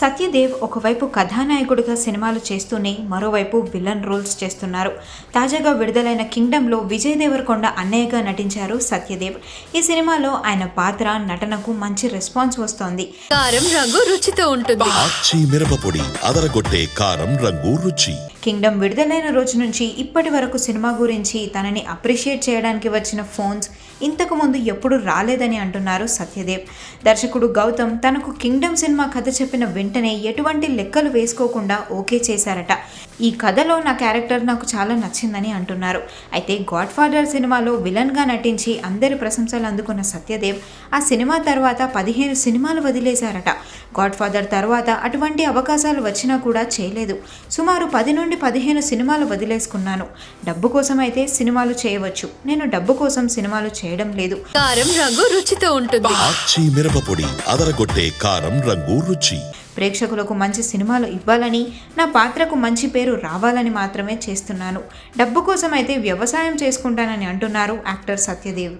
సత్యదేవ్ ఒకవైపు కథానాయకుడిగా సినిమాలు చేస్తూనే మరోవైపు విలన్ రోల్స్ చేస్తున్నారు. తాజాగా విడుదలైన కింగ్డమ్లో విజయ్ దేవరకొండ అన్నయ్యగా నటించారు సత్యదేవ్. ఈ సినిమాలో ఆయన పాత్ర నటనకు మంచి రెస్పాన్స్ వస్తోంది. కారం రంగు రుచితో ఉంటుంది. ఆచి మిరపపొడి అదరగొట్టే కారం రంగు రుచి. కింగ్డమ్ విడుదలైన రోజు నుంచి ఇప్పటి వరకు సినిమా గురించి తనని అప్రిషియేట్ చేయడానికి వచ్చిన ఫోన్స్ ఇంతకు ముందు ఎప్పుడు రాలేదని అంటున్నారు సత్యదేవ్. దర్శకుడు గౌతమ్ తనకు కింగ్డమ్ సినిమా కథ చెప్పిన వెంటనే ఎటువంటి లెక్కలు వేసుకోకుండా ఓకే చేశారట. ఈ కథలో నా క్యారెక్టర్ నాకు చాలా నచ్చిందని అంటున్నారు. అయితే గాడ్ ఫాదర్ సినిమాలో విలన్గా నటించి అందరి ప్రశంసలు అందుకున్న సత్యదేవ్ ఆ సినిమా తర్వాత పదిహేను సినిమాలు వదిలేశారట. గాడ్ ఫాదర్ తర్వాత అటువంటి అవకాశాలు వచ్చినా కూడా చేయలేదు. సుమారు పది నుండి పదిహేను సినిమాలు వదిలేసుకున్నాను. డబ్బు కోసం అయితే సినిమాలు చేయవచ్చు. నేను డబ్బు కోసం సినిమాలు చేయడం లేదు. కారం రంగు రుచితో ఉంటుంది. మిరపపొడి అదరగొట్టే కారం రంగు రుచి. ప్రేక్షకులకు మంచి సినిమాలు ఇవ్వాలని నా పాత్రకు మంచి పేరు రావాలని మాత్రమే చేస్తున్నాను. డబ్బు కోసం అయితే వ్యవసాయం చేసుకుంటానని అంటున్నారు యాక్టర్ సత్యదేవ్.